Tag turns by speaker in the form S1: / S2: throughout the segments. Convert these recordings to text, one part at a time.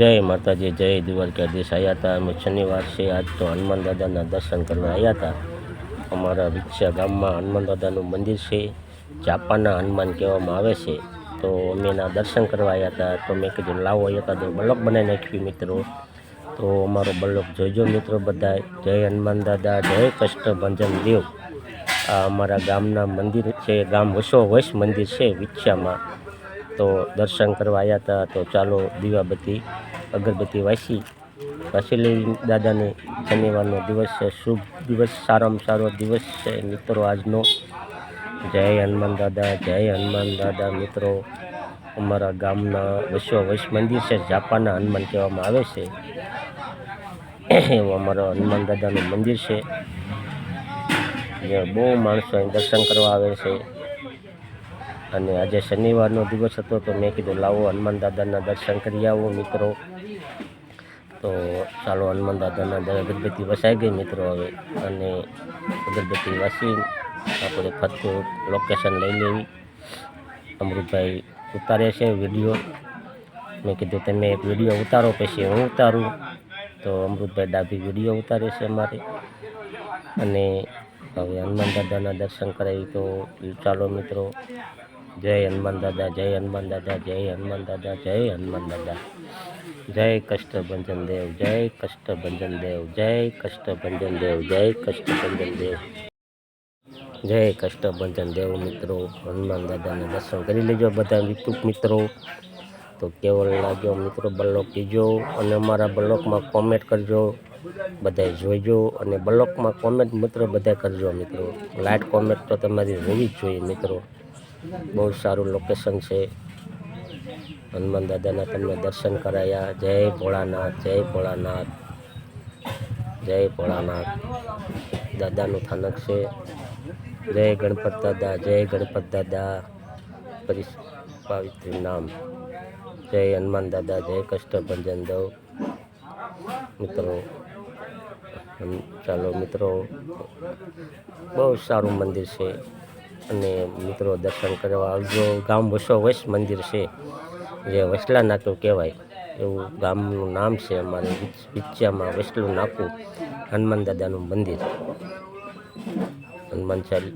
S1: જય માતાજી, જય દ્વારકાધીશ. આવ્યા હતા અમે શનિવાર છે. આજ તો હનુમાન દાદાના દર્શન કરવા આવ્યા હતા અમારા વિક્ષા ગામમાં હનુમાન દાદાનું મંદિર છે. જાપાનના હનુમાન કહેવામાં આવે છે. તો અમે એના દર્શન કરવા આવ્યા હતા તો મેં કીધું, લાવો એકાદો બ્લોક બનાવી નાખ્યું મિત્રો. તો અમારો બ્લોક જોઈજો મિત્રો બધા જય હનુમાન દાદા, જય કષ્ટભંજન દેવ. આ અમારા ગામના મંદિર છે. ગામ વસો વૈશ મંદિર છે વિક્ષામાં તો દર્શન કરવા આવ્યા હતા તો ચાલો દીવાબત્તી, અગરબત્તી વાંચી વાંચી દાદાને શનિવારનો દિવસ છે, શુભ દિવસ, સારામાં સારો દિવસ છે મિત્રો આજનો. જય હનુમાન દાદા, જય હનુમાન દાદા મિત્રો. અમારા ગામના વિશ્વ વૈશ મંદિર છે જાપાના હનુમાન કહેવામાં આવે છે. એવું અમારા હનુમાન દાદાનું મંદિર છે. જ્યાં બહુ માણસો અહીં દર્શન કરવા આવે છે. અને આજે શનિવારનો દિવસ હતો તો મેં કીધું, લાવો હનુમાન દાદાના દર્શન કરી આવો મિત્રો. તો ચાલો હનુમાન દાદાના અગરબત્તી વસાઈ ગઈ મિત્રો હવે. અને અગરબત્તી વાસી આપણે ફરતું લોકેશન લઈ લેવી. અમૃતભાઈ ઉતારે છે વીડિયો. મેં કીધું, તમે એક વીડિયો ઉતારો, પછી હું ઉતારું. તો અમૃતભાઈ ડાભી વીડિયો ઉતારે છે અમારે. અને હવે હનુમાન દાદાના દર્શન કરાવી તો ચાલો મિત્રો. જય હનુમાન દાદા, જય હનુમાન દાદા, જય હનુમાન દાદા, જય હનુમાન દાદા. જય કષ્ટભંજન દેવ, જય કષ્ટભંજન દેવ, જય કષ્ટભંજન દેવ, જય કષ્ટભંજન દેવ. જય કષ્ટભંજન દેવ મિત્રો, હનુમાન દાદાને દર્શન કરી લેજો બધા યુટ્યુબ મિત્રો. તો કેવો લાગ્યો મિત્રો બ્લોક કીજો અને અમારા બ્લોકમાં કોમેન્ટ કરજો. બધા જોઈજો અને બ્લોકમાં કોમેન્ટ મિત્રો બધા કરજો મિત્રો. લાઇટ કોમેન્ટ તો તમારી હોવી જ જોઈએ મિત્રો. બહુ સારું લોકેશન છે. હનુમાન દાદાના તમને દર્શન કરાયા. જય ભોળાનાથ જય ભોળાનાથ જય ભોળાનાથ. દાદાનું થાનક છે. જય ગણપત દાદા, જય ગણપત દાદા. પાવિત્ર નામ. જય હનુમાન દાદા, જય કષ્ટભંજન દવ મિત્રો ચાલો મિત્રો. બહુ સારું મંદિર છે. અને મિત્રો દર્શન કરવા આવજો. ગામ વસો વૈશ મંદિર છે. જે વસલા નાકું કહેવાય. એવું ગામનું નામ છે અમારે વિચ- વિચ્યામાં વસલું નાકું હનુમાન દાદાનું મંદિર. હનુમાન ચાલી,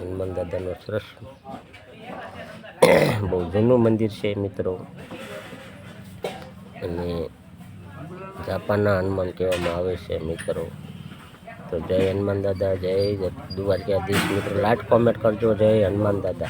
S1: હનુમાન દાદાનું સરસ બહુ જૂનું મંદિર છે મિત્રો. અને જાપાનના હનુમાન કહેવામાં આવે છે મિત્રો. તો જય હનુમાન દાદા જય દ્વારકાધીશ મિત્રો. લાઈટ કોમેન્ટ કરજો જય હનુમાન દાદા.